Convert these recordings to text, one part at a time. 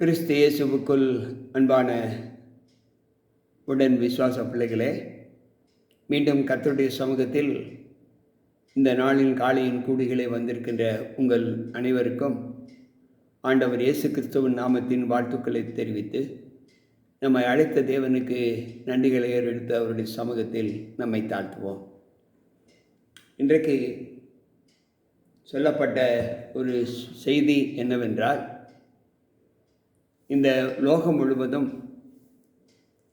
கிறிஸ்து இயேசுவுக்குள் அன்பான உடன் விசுவாச பிள்ளைகளே மீண்டும் கத்தருடைய சமூகத்தில் இந்த நாளின் காலையின் கூடிகளை வந்திருக்கின்ற உங்கள் அனைவருக்கும் ஆண்டவர் இயேசு கிறிஸ்துவின் நாமத்தின் வாழ்த்துக்களை தெரிவித்து நம்மை அழைத்த தேவனுக்கு நன்றிகளை ஏறெடுத்து அவருடைய சமூகத்தில் நம்மை தாழ்த்துவோம். இன்றைக்கு சொல்லப்பட்ட ஒரு செய்தி என்னவென்றால் இந்த லோகம் முழுவதும்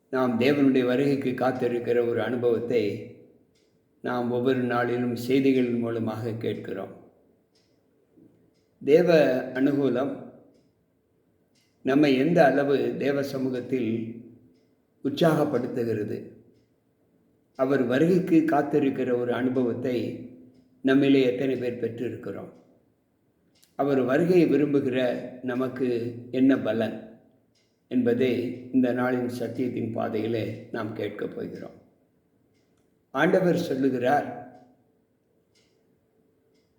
நாம் தேவனுடைய வருகைக்கு காத்திருக்கிற ஒரு அனுபவத்தை நாம் ஒவ்வொரு நாளிலும் செய்திகள் மூலமாக கேட்கிறோம். தேவ அனுகூலம் நம்மை எந்த அளவு தேவ சமூகத்தில் உற்சாகப்படுத்துகிறது அவர் வருகைக்கு காத்திருக்கிற ஒரு அனுபவத்தை நம்மிலே எத்தனை பேர் பெற்றிருக்கிறோம் அவர் வருகையை விரும்புகிற நமக்கு என்ன பலன் என்பதை இந்த நாளின் சத்தியத்தின் பாதையிலே நாம் கேட்கப் போகிறோம். ஆண்டவர் சொல்லுகிறார்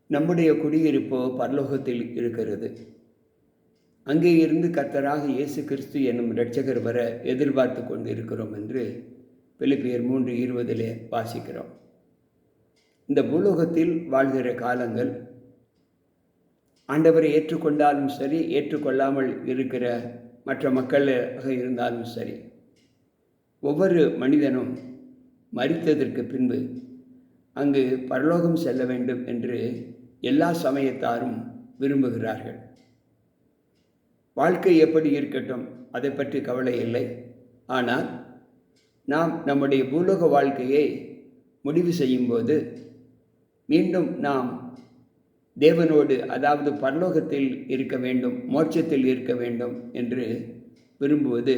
நம்முடைய குடியிருப்போ பரலோகத்தில் இருக்கிறது. அங்கே இருந்து கர்த்தராக இயேசு கிறிஸ்து என்னும் இரட்சகர் வர எதிர்பார்த்து கொண்டு இருக்கிறோம் என்று பிலிப்பியர் மூன்று இருபதிலே வாசிக்கிறோம். இந்த பூலோகத்தில் வாழ்கிற காலங்கள் ஆண்டவரை ஏற்றுக்கொண்டாலும் சரி ஏற்றுக்கொள்ளாமல் இருக்கிற மற்ற மக்களாக இருந்தாலும் சரி. ஒவ்வொரு மனிதனும் மறித்ததற்கு பின்பு அங்கு பரலோகம் செல்ல வேண்டும் என்று எல்லா சமயத்தாரும் விரும்புகிறார்கள். வாழ்க்கை எப்படி இருக்கட்டும் அதை பற்றி கவலை இல்லை. ஆனால் நாம் நம்முடைய பூலோக வாழ்க்கையை முடிவு செய்யும்போது மீண்டும் நாம் தேவனோடு அதாவது பரலோகத்தில் இருக்க வேண்டும் மோட்சத்தில் இருக்க வேண்டும் என்று விரும்புவது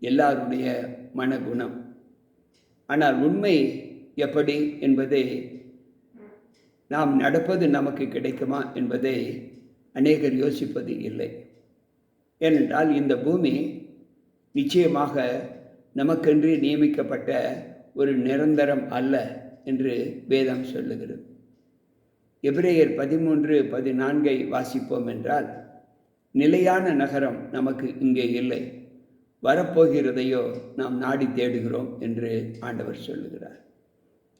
எல்லாருடைய மனகுணம் ஆனால் உண்மை எப்படி என்பதை நாம் நடப்பது நமக்கு கிடைக்குமா என்பதை அநேகர் யோசிப்பது இல்லை. ஏனென்றால் இந்த பூமி நிச்சயமாக நமக்கென்று நியமிக்கப்பட்ட ஒரு நிரந்தரம் அல்ல என்று வேதம் சொல்லுகிறது. எபிரேயர் பதிமூன்று பதினான்கை வாசிப்போம் என்றால் நிலையான நகரம் நமக்கு இங்கே இல்லை. வரப்போகிறதையோ நாம் நாடி தேடுகிறோம் என்று ஆண்டவர் சொல்லுகிறார்.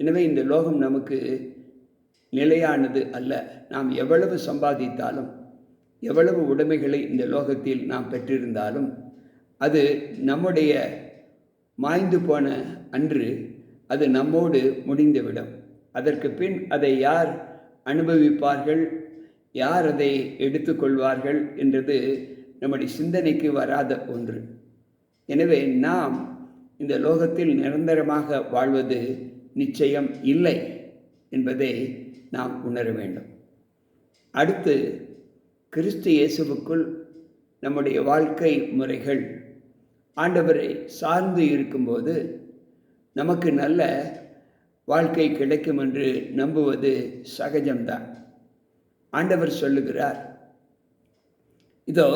எனவே இந்த லோகம் நமக்கு நிலையானது அல்ல. நாம் எவ்வளவு சம்பாதித்தாலும் எவ்வளவு உடைமைகளை இந்த லோகத்தில் நாம் பெற்றிருந்தாலும் அது நம்முடைய மாய்ந்து போன அன்று அது நம்மோடு முடிந்துவிடும். அதற்கு பின் அதை யார் அனுபவிப்பார்கள். யார் அதை எடுத்துக்கொள்வார்கள் என்றது நம்முடைய சிந்தனைக்கு வராத ஒன்று. எனவே நாம் இந்த லோகத்தில் நிரந்தரமாக வாழ்வது நிச்சயம் இல்லை என்பதை நாம் உணர வேண்டும். அடுத்து கிறிஸ்து இயேசுவுக்குள் நம்முடைய வாழ்க்கை முறைகள். ஆண்டவரை சார்ந்து இருக்கும்போது நமக்கு நல்ல வாழ்க்கை கிடைக்கும் என்று நம்புவது சகஜம்தான். ஆண்டவர் சொல்லுகிறார் இதோ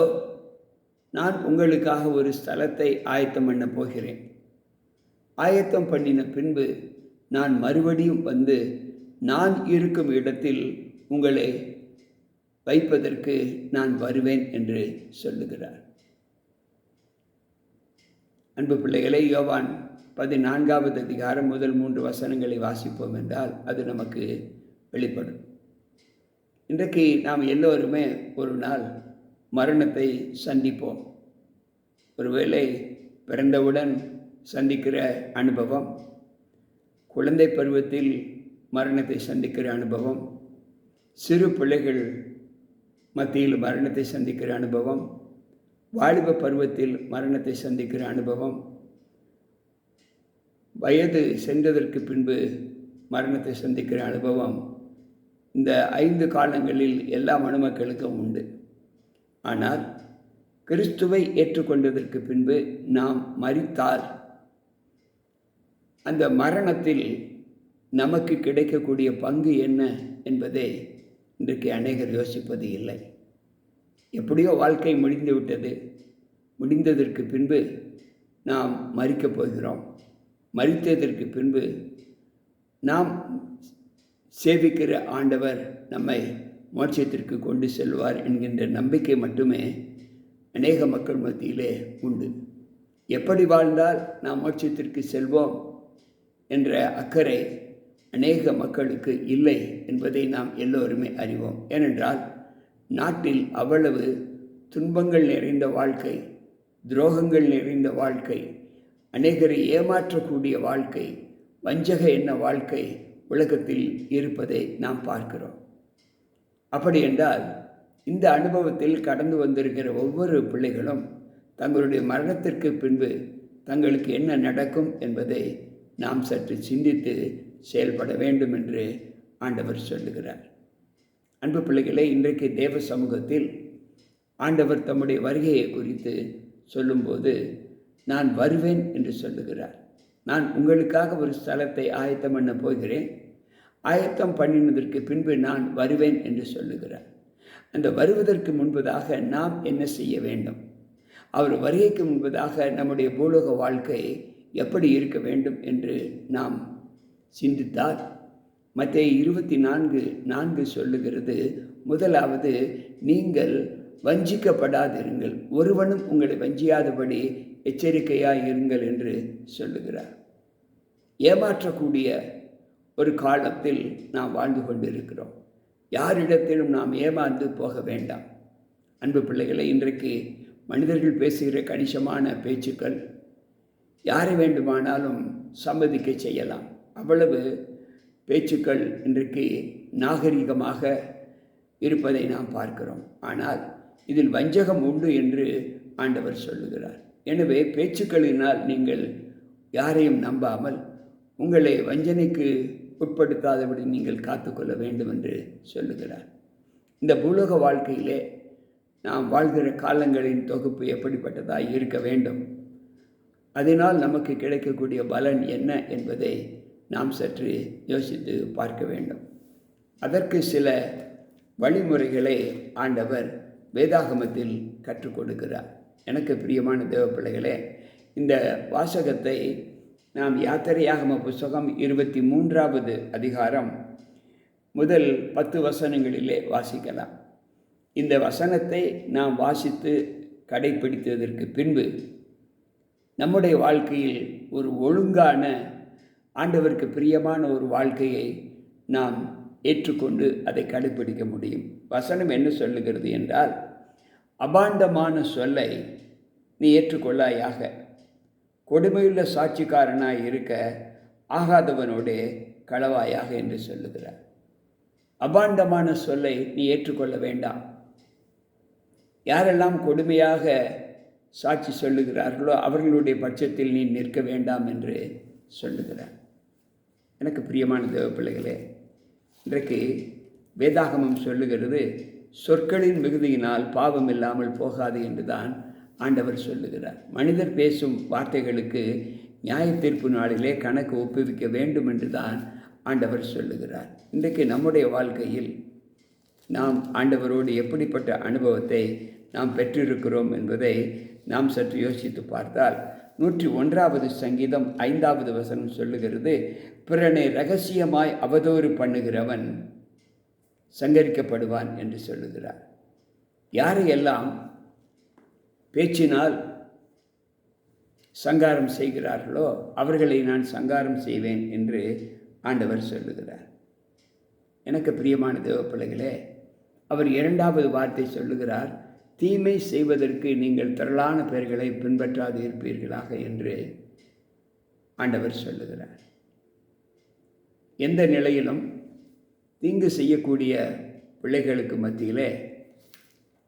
நான் உங்களுக்காக ஒரு ஸ்தலத்தை ஆயத்தம் பண்ண போகிறேன். ஆயத்தம் பண்ணின பின்பு நான் மறுபடியும் வந்து நான் இருக்கும் இடத்தில் உங்களை வைப்பதற்கு நான் வருவேன் என்று சொல்லுகிறார். அன்பு பிள்ளைகளை யோவான் பதினான்காவது அதிகாரம் முதல் மூன்று வசனங்களை வாசிப்போம் என்றால் அது நமக்கு வெளிப்படும். இன்றைக்கு நாம் எல்லோருமே ஒரு நாள் மரணத்தை சந்திப்போம். ஒருவேளை பிறந்தவுடன் சந்திக்கிற அனுபவம் குழந்தை பருவத்தில் மரணத்தை சந்திக்கிற அனுபவம் சிறு பிள்ளைகள் மத்தியில் மரணத்தை சந்திக்கிற அனுபவம் வாலிப பருவத்தில் மரணத்தை சந்திக்கிற அனுபவம். வயது சென்றதற்கு பின்பு மரணத்தை சந்திக்கிற அனுபவம். இந்த ஐந்து காலங்களில் எல்லா மனுமக்களுக்கும் உண்டு. ஆனால் கிறிஸ்துவை ஏற்றுக்கொண்டதற்கு பின்பு நாம் மறித்தால் அந்த மரணத்தில் நமக்கு கிடைக்கக்கூடிய பங்கு என்ன என்பதை இன்றைக்கு அநேகர் யோசிப்பது இல்லை. எப்படியோ வாழ்க்கை முடிந்து விட்டது. முடிந்ததற்கு பின்பு நாம் மறிக்கப் போகிறோம். மறித்ததற்கு பின்பு நாம் சேவிக்கிற ஆண்டவர் நம்மை மோட்சத்திற்கு கொண்டு செல்வார் என்கின்ற நம்பிக்கை மட்டுமே அநேக மக்கள் மத்தியிலே உண்டு. எப்படி வாழ்ந்தால் நாம் மோட்சத்திற்கு செல்வோம் என்ற அக்கறை அநேக மக்களுக்கு இல்லை என்பதை நாம் எல்லோருமே அறிவோம். ஏனென்றால் நாட்டில் அவ்வளவு துன்பங்கள் நிறைந்த வாழ்க்கை துரோகங்கள் நிறைந்த வாழ்க்கை அநேகரை ஏமாற்றக்கூடிய வாழ்க்கை வஞ்சக என்ன வாழ்க்கை உலகத்தில் இருப்பதை நாம் பார்க்கிறோம். அப்படி என்றால் இந்த அனுபவத்தில் கடந்து வந்திருக்கிற ஒவ்வொரு பிள்ளைகளும் தங்களுடைய மரணத்திற்கு பின்பு தங்களுக்கு என்ன நடக்கும் என்பதை நாம் சற்று சிந்தித்து செயல்பட வேண்டும் என்று ஆண்டவர் சொல்லுகிறார். அன்பு பிள்ளைகளே இன்றைக்கு தேவ சமூகத்தில் ஆண்டவர் தம்முடைய வருகையை குறித்து சொல்லும்போது நான் வருவேன் என்று சொல்லுகிறார். நான் உங்களுக்காக ஒரு ஸ்தலத்தை ஆயத்தம் பண்ண போகிறேன். ஆயத்தம் பண்ணினதற்கு பின்பு நான் வருவேன் என்று சொல்லுகிறார். அந்த வருவதற்கு முன்பதாக நாம் என்ன செய்ய வேண்டும்? அவர் வருகைக்கு முன்பதாக நம்முடைய பூலோக வாழ்க்கை எப்படி இருக்க வேண்டும் என்று நாம் சிந்தித்தால் மற்ற இருபத்தி நான்கு நான்கு சொல்லுகிறது முதலாவது நீங்கள் வஞ்சிக்கப்படாதிருங்கள். ஒருவனும் உங்களை வஞ்சியாதபடி எச்சரிக்கையாக இருங்கள் என்று சொல்லுகிறார். ஏமாற்றக்கூடிய ஒரு காலத்தில் நாம் வாழ்ந்து கொண்டிருக்கிறோம். யாரிடத்திலும் நாம் ஏமாந்து போக வேண்டாம். அன்பு பிள்ளைகளை இன்றைக்கு மனிதர்கள் பேசுகிற கணிசமான பேச்சுக்கள் யாரை வேண்டுமானாலும் சம்மதிக்க செய்யலாம். அவ்வளவு பேச்சுக்கள் இன்றைக்கு நாகரிகமாக இருப்பதை நாம் பார்க்கிறோம். ஆனால் இதில் வஞ்சகம் உண்டு என்று ஆண்டவர் சொல்லுகிறார். எனவே பேச்சுக்களினால் நீங்கள் யாரையும் நம்பாமல் உங்களை வஞ்சனைக்கு உட்படுத்தாதபடி நீங்கள் காத்துக்கொள்ள வேண்டும் என்று சொல்லுகிறார். இந்த பூலோக வாழ்க்கையிலே நாம் வாழ்கிற காலங்களின் தொகுப்பு எப்படிப்பட்டதாக இருக்க வேண்டும்? அதனால் நமக்கு கிடைக்கக்கூடிய பலன் என்ன என்பதை நாம் சற்று யோசித்து பார்க்க வேண்டும். அதற்கு சில வழிமுறைகளை ஆண்டவர் வேதாகமத்தில் கற்றுக் கொடுக்கிறார். எனக்கு பிரியமான தேவ பிள்ளைகளே இந்த வாசகத்தை நாம் யாத்திரையாகம புஸ்தகம் இருபத்தி மூன்றாவது அதிகாரம் முதல் பத்து வசனங்களிலே வாசிக்கலாம். இந்த வசனத்தை நாம் வாசித்து கடைப்பிடித்ததற்கு பின்பு நம்முடைய வாழ்க்கையில் ஒரு ஒழுங்கான ஆண்டவருக்கு பிரியமான ஒரு வாழ்க்கையை நாம் ஏற்றுக்கொண்டு அதை கடைபிடிக்க முடியும். வசனம் என்ன சொல்லுகிறது என்றால் அபாண்டமான சொல்லை நீ ஏற்றுக்கொள்ளாயாக. கொடுமையுள்ள சாட்சிக்காரனாய் இருக்க ஆகாதவனோடே களவாயாக என்று சொல்லுகிறார். அபாண்டமான சொல்லை நீ ஏற்றுக்கொள்ள வேண்டாம். யாரெல்லாம் கொடுமையாக சாட்சி சொல்லுகிறார்களோ அவர்களுடைய பட்சத்தில் நீ நிற்க வேண்டாம் என்று சொல்லுகிறார். எனக்கு பிரியமான தேவ பிள்ளைகளே இன்றைக்கு வேதாகமம் சொல்லுகிறது சொற்களின் மிகுதியினால் பாவம் இல்லாமல் போகாது என்றுதான் ஆண்டவர் சொல்லுகிறார். மனிதர் பேசும் வார்த்தைகளுக்கு நியாய தீர்ப்பு நாளிலே கணக்கு ஒப்புவிக்க வேண்டும் என்று தான் ஆண்டவர் சொல்லுகிறார். இன்றைக்கு நம்முடைய வாழ்க்கையில் நாம் ஆண்டவரோடு எப்படிப்பட்ட அனுபவத்தை நாம் பெற்றிருக்கிறோம் என்பதை நாம் சற்று யோசித்து பார்த்தால் நூற்றி ஒன்றாவது சங்கீதம் ஐந்தாவது வசனம் சொல்லுகிறது பிறனை ரகசியமாய் அவதூறு பண்ணுகிறவன் சங்கரிக்கப்படுவான் என்று சொல்லுகிறார். யாரையெல்லாம் பேச்சினால் சங்காரம் செய்கிறார்களோ அவர்களை நான் சங்காரம் செய்வேன் என்று ஆண்டவர் சொல்லுகிறார். எனக்கு பிரியமான தேவப்பிள்ளைகளே அவர் இரண்டாவது வார்த்தை சொல்லுகிறார் தீமை செய்வதற்கு நீங்கள் திரளான பெயர்களை பின்பற்றாது இருப்பீர்களாக என்று ஆண்டவர் சொல்லுகிறார். எந்த நிலையிலும் தீங்கு செய்யக்கூடிய பிள்ளைகளுக்கு மத்தியிலே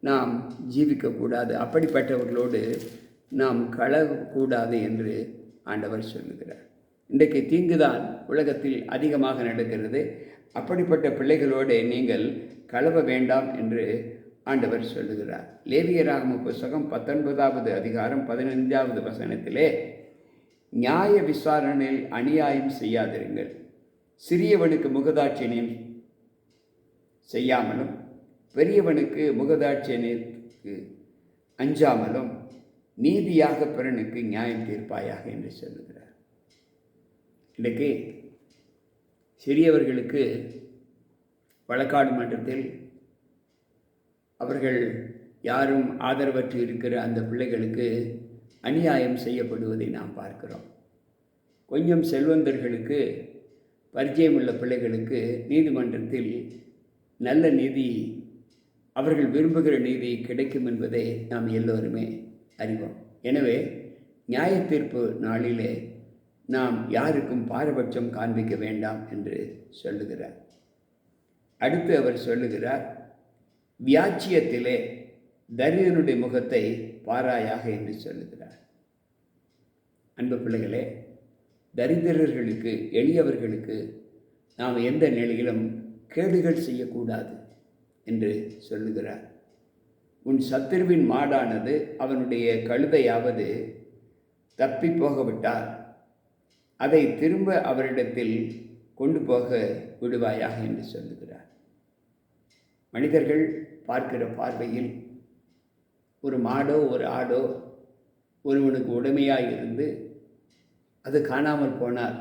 நாம் ஜீவிக்கக்கூடாது. அப்படிப்பட்டவர்களோடு நாம் கலகக்கூடாது என்று ஆண்டவர் சொல்லுகிறார். இன்றைக்கு தீங்குதான் உலகத்தில் அதிகமாக நடக்கிறது. அப்படிப்பட்ட பிள்ளைகளோடு நீங்கள் கலவ வேண்டாம் என்று ஆண்டவர் சொல்லுகிறார். லேவியராகம புஸ்தகம் பத்தொன்பதாவது அதிகாரம் பதினைந்தாவது வசனத்திலே நியாய விசாரணையில் அநியாயம் செய்யாதிருங்கள். சிறியவனுக்கு முகதாட்சியம் செய்யாமலும் பெரியவனுக்கு முகதாட்சியனுக்கு அஞ்சாமலும் நீதியாக பிறனுக்கு நியாயம் தீர்ப்பாயாக என்று சொல்லுகிறார். இன்றைக்கு சிறியவர்களுக்கு வழக்காடு மன்றத்தில் அவர்கள் யாரும் ஆதரவற்று இருக்கிற அந்த பிள்ளைகளுக்கு அநியாயம் செய்யப்படுவதை நாம் பார்க்கிறோம். கொஞ்சம் செல்வந்தர்களுக்கு பரிச்சயமுள்ள பிள்ளைகளுக்கு நீதிமன்றத்தில் நல்ல நீதி அவர்கள் விரும்புகிற நீதி கிடைக்கும் என்பதை நாம் எல்லோருமே அறிவோம். எனவே நியாய தீர்ப்பு நாளிலே நாம் யாருக்கும் பாரபட்சம் காண்பிக்க வேண்டாம் என்று சொல்லுகிறார். அடுத்து அவர் சொல்லுகிறார் வியாச்சியத்திலே தரிதனுடைய முகத்தை பாராயாக என்று சொல்லுகிறார். அன்பு பிள்ளைகளே தரித்திரர்களுக்கு எளியவர்களுக்கு நாம் எந்த நிலையிலும் கேடுகள் செய்யக்கூடாது என்று சொல்லுகிறார். உன் சத்துருவின் மாடானது அவனுடைய கழுதையாவது தப்பி போகவிட்டால் அதை திரும்ப அவரிடத்தில் கொண்டு போக விடுவாயாக என்று சொல்லுகிறார். மனிதர்கள் பார்க்கிற பார்வையில் ஒரு மாடோ ஒரு ஆடோ ஒருவனுக்கு உடமையாக இருந்து அது காணாமல் போனால்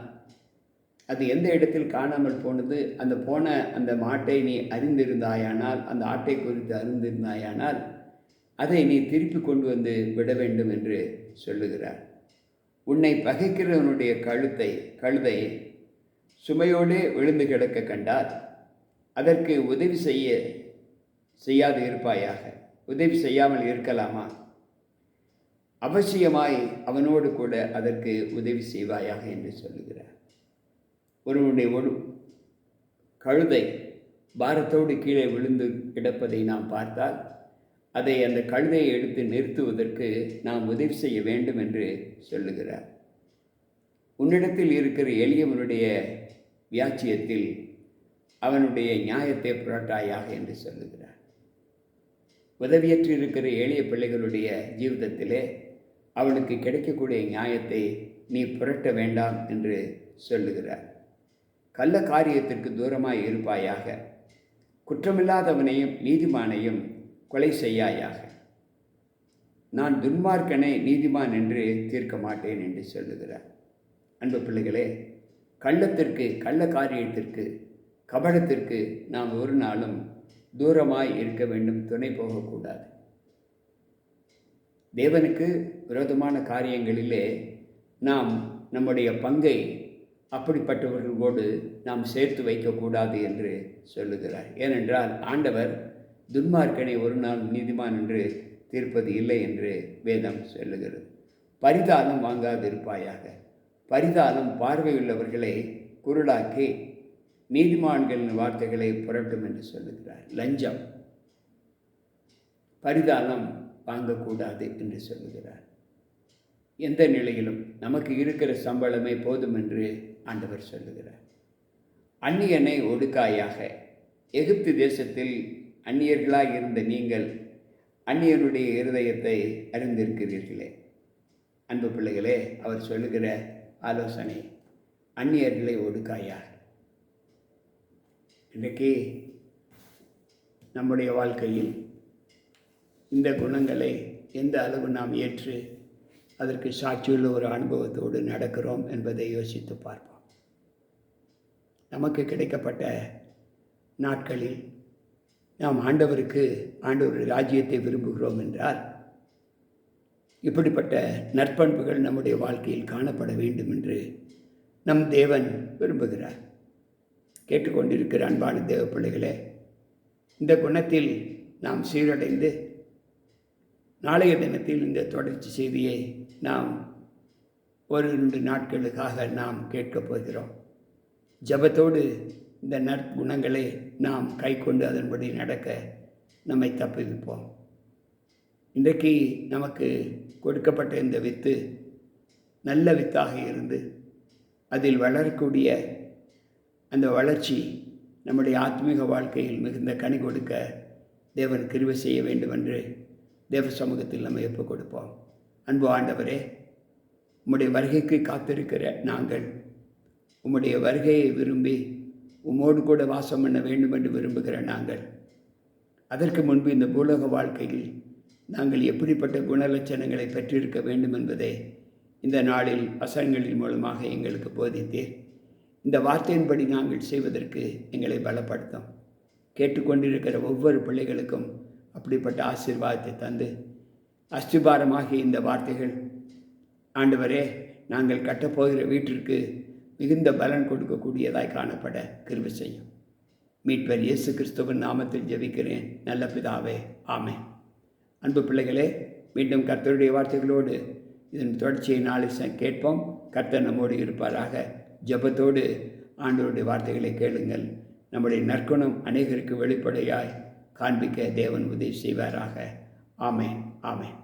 அது எந்த இடத்தில் காணாமல் போனது? அந்த போன அந்த மாட்டை நீ அறிந்திருந்தாயானால் அந்த ஆட்டை குறித்து அறிந்திருந்தாயானால் அதை நீ திருப்பி கொண்டு வந்து விட வேண்டும் என்று சொல்லுகிறார். உன்னை பகைக்கிறவனுடைய கழுத்தை கழுதை சுமையோடே விழுந்து கிடக்க கண்டால் அதற்கு உதவி செய்ய செய்யாது இருப்பாயாக. உதவி செய்யாமல் இருக்கலாமா? அவசியமாய் அவனோடு கூட அதற்கு உதவி செய்வாயாக என்று சொல்லுகிறார். ஒருவனுடைய ஒரு கழுதை பாரத்தோடு கீழே விழுந்து கிடப்பதை நாம் பார்த்தால் அதை அந்த கழுதையை எடுத்து நிறுத்துவதற்கு நாம் உதவி செய்ய வேண்டும் என்று சொல்லுகிறார். உன்னிடத்தில் இருக்கிற எளியவனுடைய வியாச்சியத்தில் அவனுடைய நியாயத்தை புரட்டாயாக என்று சொல்லுகிறார். உதவியற்று இருக்கிற எளிய பிள்ளைகளுடைய ஜீவிதத்திலே அவனுக்கு கிடைக்கக்கூடிய நியாயத்தை நீ புரட்ட வேண்டாம் என்று சொல்லுகிறார். கள்ள காரியத்திற்கு தூரமாய் இருப்பாயாக குற்றமில்லாதவனையும் நீதிமானையும் கொலை செய்யாயாக. நான் துன்மார்க்கனை நீதிமான் என்று தீர்க்க மாட்டேன் என்று சொல்லுகிறார். அன்பு பிள்ளைகளே கள்ளத்திற்கு கள்ள காரியத்திற்கு கபடத்திற்கு நாம் ஒரு நாளும் தூரமாய் இருக்க வேண்டும் துணை போகக்கூடாது. தேவனுக்கு விரோதமான காரியங்களிலே நாம் நம்முடைய பங்கை அப்படிப்பட்டவர்களோடு நாம் சேர்த்து வைக்கக்கூடாது என்று சொல்லுகிறார். ஏனென்றால் ஆண்டவர் துன்மார்க்கனை ஒரு நாள் நீதிமான் என்று தீர்ப்பது இல்லை என்று வேதம் சொல்லுகிறது. பரிதானம் வாங்காதிருப்பாயாக. பரிதானம் பார்வையுள்ளவர்களை குருளாக்கி நீதிமான்களின் வார்த்தைகளை புரட்டும் என்று சொல்லுகிறார். லஞ்சம். பரிதானம் வாங்கக்கூடாது என்று சொல்லுகிறார். எந்த நிலையிலும் நமக்கு இருக்கிற சம்பளமே போதும் என்று ஆண்டவர் சொல்லுகிறார். அந்நியனை ஒடுக்காயாக எகிப்து தேசத்தில் அந்நியர்களாக இருந்த நீங்கள் அந்நியனுடைய இருதயத்தை அறிந்திருக்கிறீர்களே. அன்பு பிள்ளைகளே அவர் சொல்லுகிற ஆலோசனை அந்நியர்களை ஒடுக்காயாக இன்றைக்கி நம்முடைய வாழ்க்கையில் இந்த குணங்களை எந்த அளவு நாம் ஏற்று அதற்கு சாட்சியுள்ள ஒரு அனுபவத்தோடு நடக்கிறோம் என்பதை யோசித்து பார்ப்போம். நமக்கு கிடைக்கப்பட்ட நாட்களில் நாம் ஆண்டவருக்கு ஆண்டவர் ராஜ்யத்தை விரும்புகிறோம் என்றால் இப்படிப்பட்ட நற்பண்புகள் நம்முடைய வாழ்க்கையில் காணப்பட வேண்டும் என்று நம் தேவன் விரும்புகிறார். கேட்டுக்கொண்டிருக்கிற அன்பான தேவ பிள்ளைகளே இந்த குணத்தில் நாம் சீரடைந்து நாளைய தினத்தில் இந்த தொடர்ச்சி செய்தியை நாம் ஒரு ரெண்டு நாட்களுக்காக நாம் கேட்கப் போகிறோம். ஜபத்தோடு இந்த நற்குணங்களை நாம் கை கொண்டு அதன்படி நடக்க நம்மை தப்புவிப்போம். இன்றைக்கு நமக்கு கொடுக்கப்பட்ட இந்த வித்து நல்ல வித்தாக இருந்து அதில் வளரக்கூடிய அந்த வளர்ச்சி நம்முடைய ஆத்மீக வாழ்க்கையில் மிகுந்த கனி கொடுக்க தேவன் கிருவை செய்ய வேண்டும் என்று தேவ சமூகத்தில் நம்ம எப்போ கொடுப்போம். அன்பு ஆண்டவரே உம்முடைய வருகைக்கு காத்திருக்கிற நாங்கள் உம்முடைய வருகையை விரும்பி உம்மோடு கூட வாசம் பண்ண வேண்டும் என்று விரும்புகிற நாங்கள் அதற்கு முன்பு இந்த பூலோக வாழ்க்கையில் நாங்கள் எப்படிப்பட்ட குணலட்சணங்களை பெற்றிருக்க வேண்டும் என்பதை இந்த நாளில் வசனங்களின் மூலமாக எங்களுக்கு போதித்தீர். இந்த வார்த்தையின்படி நாங்கள் செய்வதற்கு எங்களை பலப்படுத்தும். கேட்டுக்கொண்டிருக்கிற ஒவ்வொரு பிள்ளைகளுக்கும் அப்படிப்பட்ட ஆசீர்வாதத்தை தந்து அஸ்திபாரமாகிய இந்த வார்த்தைகள் ஆண்டவரே நாங்கள் கட்டப்போகிற வீட்டிற்கு மிகுந்த பலன் கொடுக்கக்கூடியதாய் காணப்பட கிருபை செய்யும். மீட்பர் இயேசு கிறிஸ்துவின் நாமத்தில் ஜெபிக்கிறேன். நல்ல பிதாவே ஆமே அன்பு பிள்ளைகளே மீண்டும் கர்த்தருடைய வார்த்தைகளோடு இதன் தொடர்ச்சியை நாளை கேட்போம். கர்த்தர் நம்மோடு இருப்பாராக. ஜெபத்தோடு ஆண்டவருடைய வார்த்தைகளை கேளுங்கள். நம்முடைய நற்குணம் அநேகருக்கு வெளிப்படையாய் காண்பிக்க தேவன் உதவி செய்வாராக. ஆமேன் ஆமேன்.